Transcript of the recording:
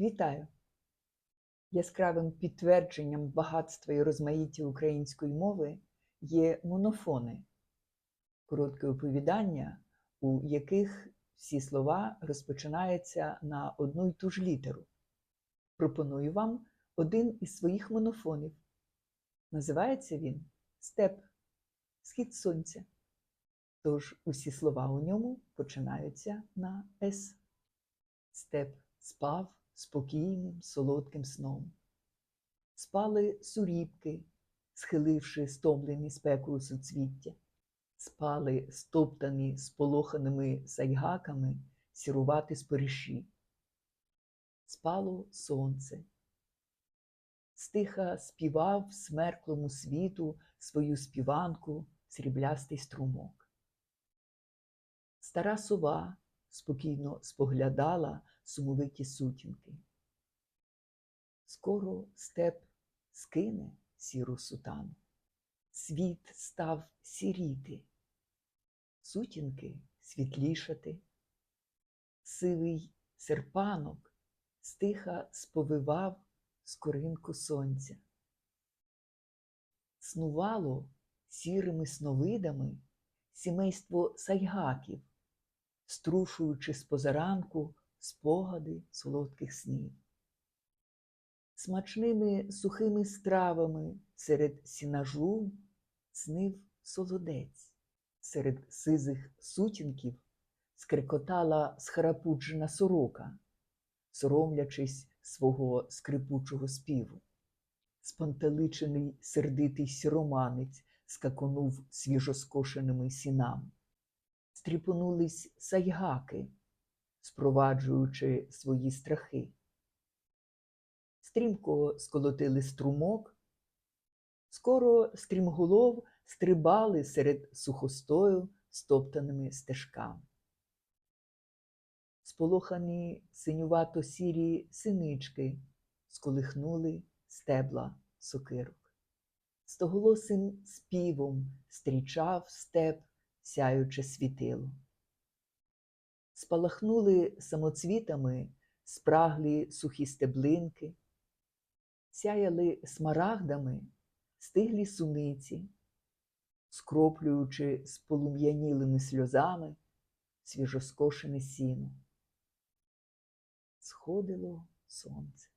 Вітаю! Яскравим підтвердженням багатства і розмаїття української мови є монофони коротке оповідання, у яких всі слова розпочинаються на одну й ту ж літеру. Пропоную вам один із своїх монофонів. Називається він Степ, Схід сонця. Тож усі слова у ньому починаються на С. Степ спав спокійним, солодким сном. Спали сурібки, схиливши стомлені спекою суцвіття. Спали стоптані сполоханими сайгаками сірувати спориші. Спало сонце. Стиха співав смерклому світу свою співанку сріблястий струмок. Стара сова спокійно споглядала сумовиті сутінки. Скоро степ скине сіру сутану, світ став сіріти, сутінки світлішати, сивий серпанок стиха сповивав скоринку сонця. Снувало сірими сновидами сімейство сайгаків, струшуючи з позаранку спогади солодких снів. Смачними сухими стравами серед сінажу снив солодець, серед сизих сутінків скрикотала схарапуджена сорока, соромлячись свого скрипучого співу. Спантеличений сердитий сіроманець скаконув свіжоскошеними сінами. Стріпонулись сайгаки, спроваджуючи свої страхи. Стрімко сколотили струмок, скоро стрімголов стрибали серед сухостою стоптаними стежками. Сполохані синювато сірі синички сколихнули стебла сокирок. Стоголосим співом стрічав степ сяюче світило спалахнули самоцвітами спраглі сухі стеблинки, сяяли смарагдами стиглі суниці, скроплюючи з полум'янілими сльозами свіжоскошене сіно. Сходило сонце.